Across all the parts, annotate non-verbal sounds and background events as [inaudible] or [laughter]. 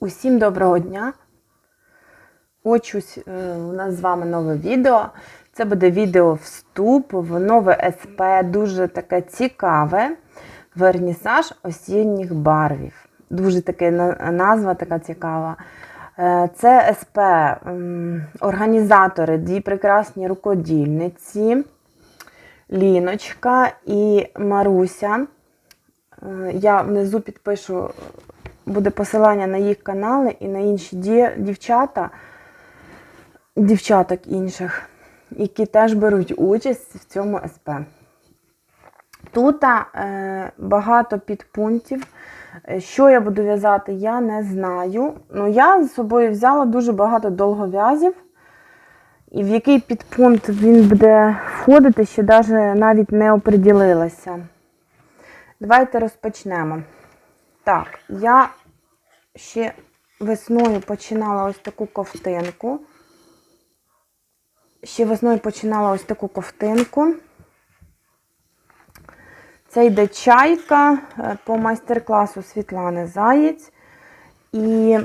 Усім доброго дня! Хочу е, у нас з вами нове відео. Це буде відео вступ в нове СП, дуже таке цікаве. Вернісаж осінніх барвів. Дуже таке на- назва така цікава. Е, Це СП організатори, дві прекрасні рукодільниці. Ліночка і Маруся. Е, Я внизу підпишу, буде посилання на їх канали і на інші дівчата, дівчаток інших, які теж беруть участь в цьому СП. Тут е, багато підпунктів. Е, Що я буду в'язати, я не знаю. Ну, я з собою взяла дуже багато довгов'язів. І в який підпункт він буде входити, ще навіть не оприділилася. Давайте розпочнемо. Так, я ще весною починала ось таку ковтинку. Ще весною починала ось таку ковтинку. Це йде чайка е, по майстер-класу Світлани Заєць. І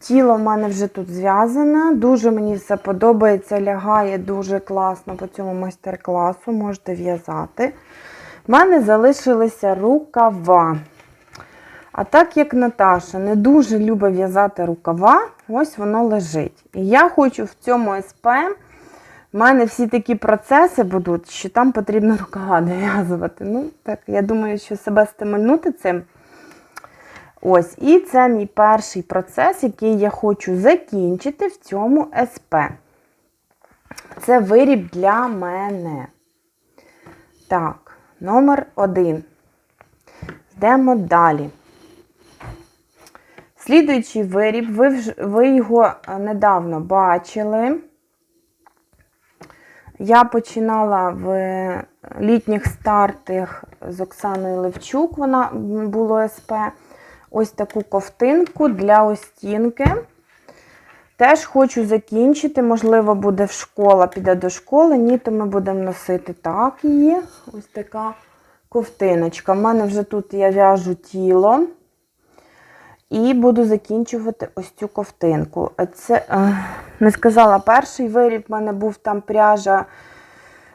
тіло в мене вже тут зв'язане. Дуже мені все подобається, лягає дуже класно по цьому майстер-класу, можете в'язати. У мене залишилися рукава. А так як Наташа не дуже любить в'язати рукава, ось воно лежить. І я хочу в цьому СП, в мене всі такі процеси будуть, що там потрібно рукава [laughs] дов'язувати. Ну, так, я думаю, що себе стимульнути цим. Ось, і це мій перший процес, який я хочу закінчити в цьому СП. Це виріб для мене. Так, номер один. Йдемо далі. Слідуючий виріб, ви, вж- ви його е, недавно бачили. Я починала в літніх стартах з Оксаною Левчук, вона м, було СП. Ось таку ковтинку для остінки. Теж хочу закінчити, можливо, буде в школа, піде до школи. Ні, то ми будемо носити так її. Ось така ковтиночка. У мене вже тут я в'яжу тіло. І буду закінчувати ось цю ковтинку. Це, е, не сказала, перший виріб в мене був там пряжа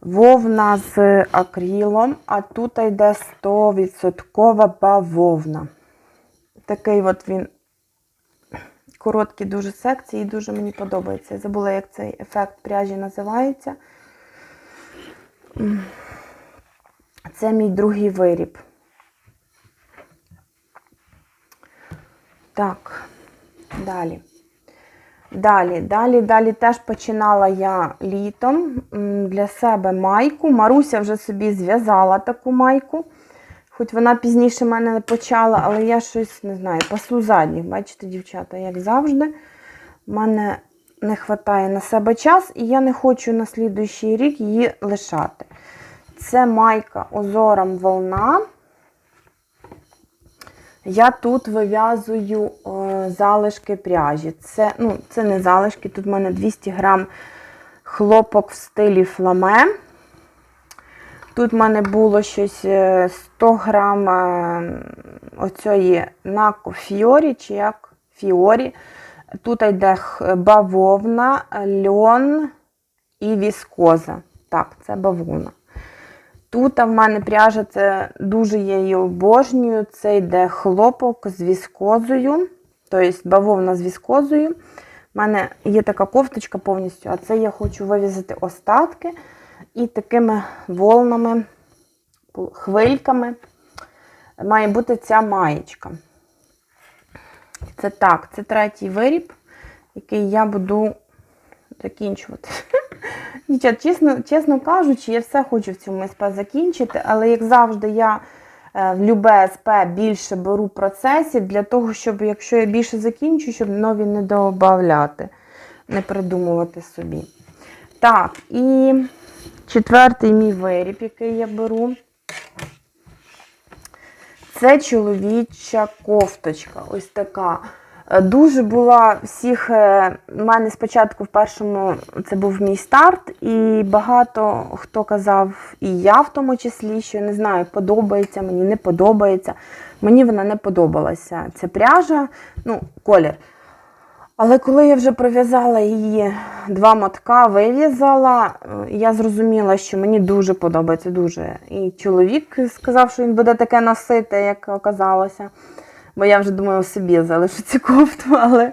вовна з акрилом, а тут йде 100% бавовна. Такий от він короткі дуже секції, дуже мені подобається. Я забула, як цей ефект пряжі називається. Це мій другий виріб. Так, далі. Далі, далі, далі теж починала я літом для себе майку. Маруся вже собі зв'язала таку майку. Хоч вона пізніше мене не почала, але я щось не знаю, пасу задніх. Бачите, дівчата, як завжди. У мене не вистачає на себе час, і я не хочу на слідуючий рік її лишати. Це майка озором волна. Я тут вив'язую е, залишки пряжі. Це, ну, це не залишки, тут в мене 200 грам хлопок в стилі фламе. Тут в мене було щось е, 100 грам е, оцієї нако фіорі, чи як фіорі. Тут йде бавовна, льон і віскоза. Так, це бавовна. Тут в мене пряжа, це дуже я її обожнюю. Це йде хлопок з віскозою, тобто бавовна з віскозою. У мене є така кофточка повністю, а це я хочу вивізати остатки і такими волнами, хвильками має бути ця маєчка. Це так, це третій виріб, який я буду закінчувати. [laughs] Дівчат, чесно, чесно кажучи, я все хочу в цьому СП закінчити, але як завжди, я е, в любе СП більше беру процесів для того, щоб, якщо я більше закінчу, щоб нові не додавати, не придумувати собі. Так, і четвертий мій виріб, який я беру. Це чоловіча кофточка. Ось така. Е, Дуже була всіх. е, У мене спочатку в першому це був мій старт, і багато хто казав, і я в тому числі, що не знаю, подобається мені, не подобається. Мені вона не подобалася. Це пряжа, ну, колір. Але коли я вже пров'язала її два мотка, вив'язала, е, я зрозуміла, що мені дуже подобається. дуже. І чоловік сказав, що він буде таке носити, як оказалося. Бо я вже думаю, собі залишу цю кофту, але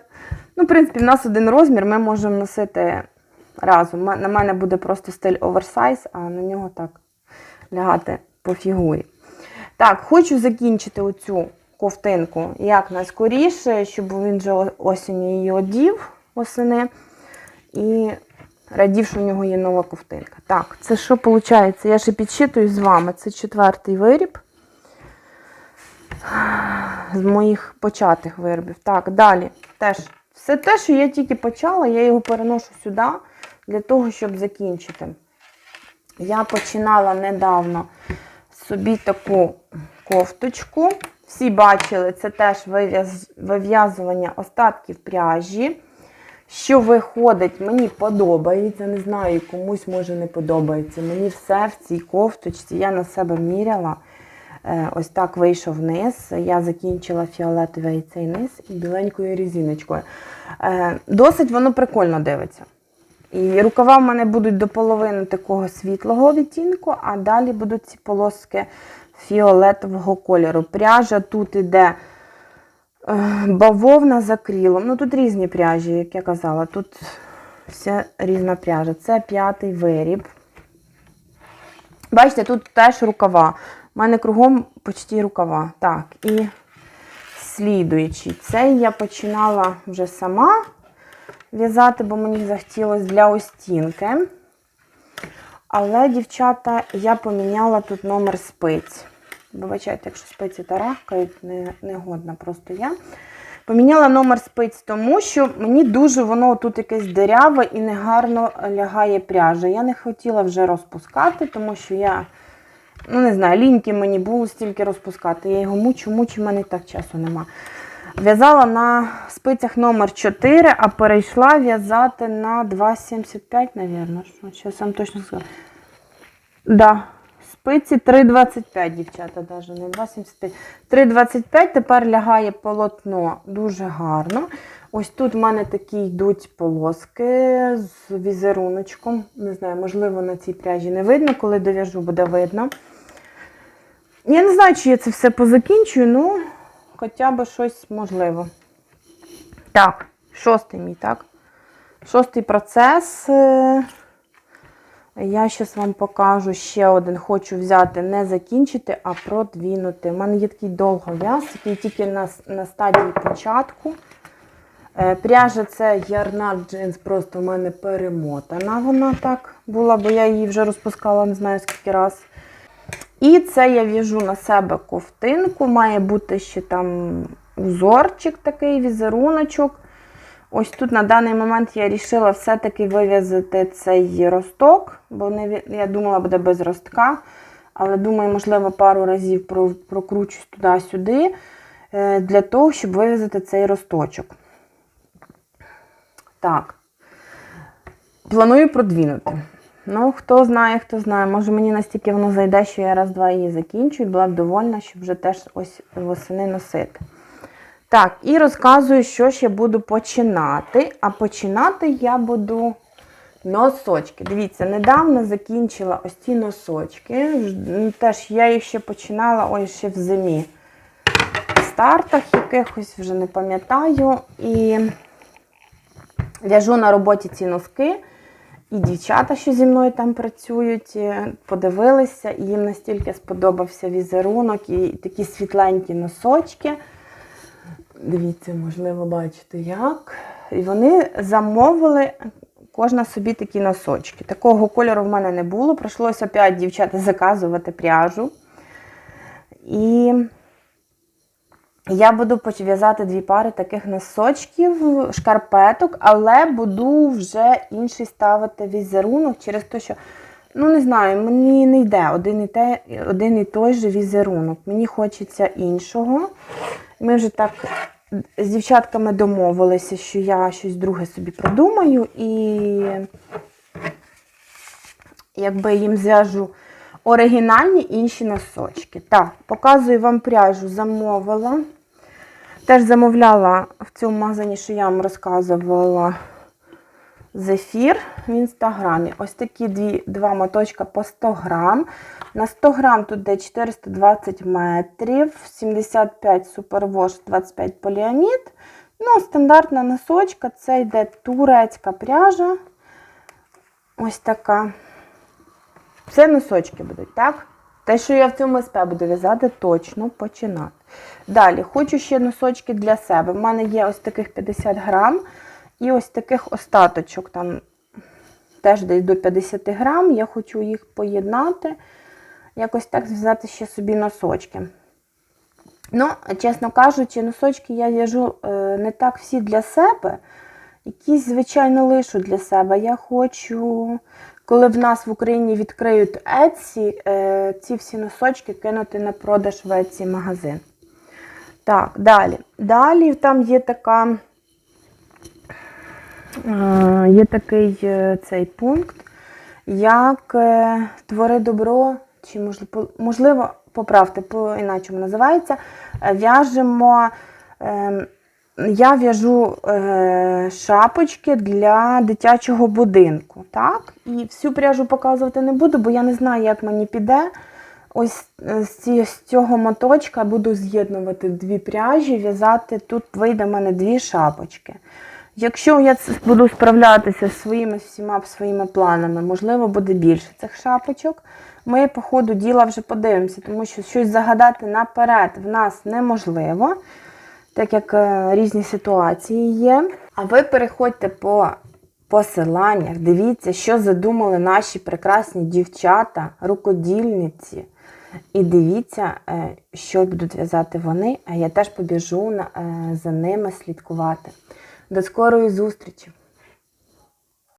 ну, в принципі, в нас один розмір, ми можемо носити разом. На мене буде просто стиль оверсайз, а на нього так лягати по фігурі. Так, хочу закінчити оцю ковтинку як найскоріше, щоб він вже осінню її одів осени. І радів, що в нього є нова ковтинка. Так, це що виходить? Я ще підсчитую з вами. Це четвертий виріб з моїх початих виробів. Так, далі. Теж все те, що я тільки почала, я його переношу сюди для того, щоб закінчити. Я починала недавно собі таку кофточку. Всі бачили, це теж вив'язування остатків пряжі. Що виходить, мені подобається. Не знаю, комусь може не подобається. Мені все в цій кофточці я на себе міряла. Е, Ось так вийшов низ. Я закінчила фіолетовий цей низ і біленькою різиночкою. Е, Досить воно прикольно дивиться. І рукава в мене будуть до половини такого світлого відтінку, а далі будуть ці полоски фіолетового кольору. Пряжа тут іде е, бавовна з акрилом. Ну тут різні пряжі, як я казала. Тут вся різна пряжа. Це п'ятий виріб. Бачите, тут теж рукава. У мене кругом почти рукава. Так, і слідуючий. Цей я починала вже сама в'язати, бо мені захотілося для остінки. Але, дівчата, я поміняла тут номер спиць. Вибачайте, якщо спиці тарахкають, не, не годна просто я. Поміняла номер спиць, тому що мені дуже воно тут якесь диряве і негарно лягає пряжа. Я не хотіла вже розпускати, тому що я, ну не знаю, ліньки мені було стільки розпускати. Я його мучу, мучу, в мене так часу нема. В'язала на спицях номер 4, а перейшла в'язати на 2,75, мабуть. Що я сам точно скажу. Да. Спиці 3,25, дівчата, навіть не 2,75. 3,25 тепер лягає полотно дуже гарно. Ось тут в мене такі йдуть полоски з візеруночком. Не знаю, можливо, на цій пряжі не видно, коли дов'яжу, буде видно. Я не знаю, чи я це все позакінчую, ну, хоча б щось можливо. Так, шостий мій, так? Шостий процес. Я зараз вам покажу ще один. Хочу взяти, не закінчити, а продвінути. У мене є такий довгов'яз, який тільки на, на стадії початку. Е, Пряжа це ярна джинс, просто в мене перемотана. Вона так була, бо я її вже розпускала не знаю скільки раз. І це я в'яжу на себе ковтинку. Має бути ще там узорчик такий, візеруночок. Ось тут на даний момент я вирішила все-таки вив'язати цей росток, бо не, я думала, буде без ростка. Але думаю, можливо, пару разів прокручусь туди-сюди, е, для того, щоб вив'язати цей росточок. Так. Планую продвинути. Ну, хто знає, хто знає. Може мені настільки воно зайде, що я раз-два її закінчу і була б довольна, щоб вже теж ось восени носити. Так, і розказую, що ще буду починати. А починати я буду носочки. Дивіться, недавно закінчила ось ці носочки. Теж я їх ще починала ось ще в зимі. В стартах якихось вже не пам'ятаю. І в'яжу на роботі ці носки. І дівчата, що зі мною там працюють, е, подивилися, і їм настільки сподобався візерунок і такі світленькі носочки. Дивіться, можливо, бачите як. І вони замовили кожна собі такі носочки. Такого кольору в мене не було. Прийшлося опять дівчата заказувати пряжу. І я буду поч- в'язати дві пари таких носочків, шкарпеток, але буду вже інший ставити візерунок через те, що, ну не знаю, мені не йде один і, те, один і той же візерунок. Мені хочеться іншого. Ми вже так з дівчатками домовилися, що я щось друге собі придумаю і якби їм зв'яжу оригінальні інші носочки. Так, показую вам пряжу, замовила. Теж замовляла в цьому магазині, що я вам розказувала зефір в інстаграмі. Ось такі дві, два моточка по 100 грам. На 100 грам тут де 420 метрів, 75 супервош, 25 поліамід. Ну, стандартна носочка, це йде турецька пряжа. Ось така. Це носочки будуть, так? Те, що я в цьому СП буду в'язати, точно починати. Далі, хочу ще носочки для себе. У мене є ось таких 50 грам і ось таких остаточок, там теж десь до 50 грам. Я хочу їх поєднати, якось так зв'язати ще собі носочки. Ну, чесно кажучи, носочки я в'яжу е, не так всі для себе. Якісь, звичайно, лишу для себе. Я хочу, коли в нас в Україні відкриють Etsy, е, ці всі носочки кинути на продаж в Etsy магазин. Так, далі. Далі там є така, е, є такий е, цей пункт, як твори добро, чи можливо, поправте, по-іначому називається. В'яжемо. Е, я в'яжу шапочки для дитячого будинку. Так? І всю пряжу показувати не буду, бо я не знаю, як мені піде. Ось е, з, з цього моточка буду з'єднувати дві пряжі, в'язати. Тут вийде в мене дві шапочки. Якщо я буду справлятися зі своїми всіма своїми планами, можливо, буде більше цих шапочок. Ми, по ходу діла вже подивимося, тому що щось загадати наперед в нас неможливо так як е, різні ситуації є. А ви переходьте по посиланнях, дивіться, що задумали наші прекрасні дівчата, рукодільниці. І дивіться, е, що будуть в'язати вони, а я теж побіжу е, за ними слідкувати. До скорої зустрічі!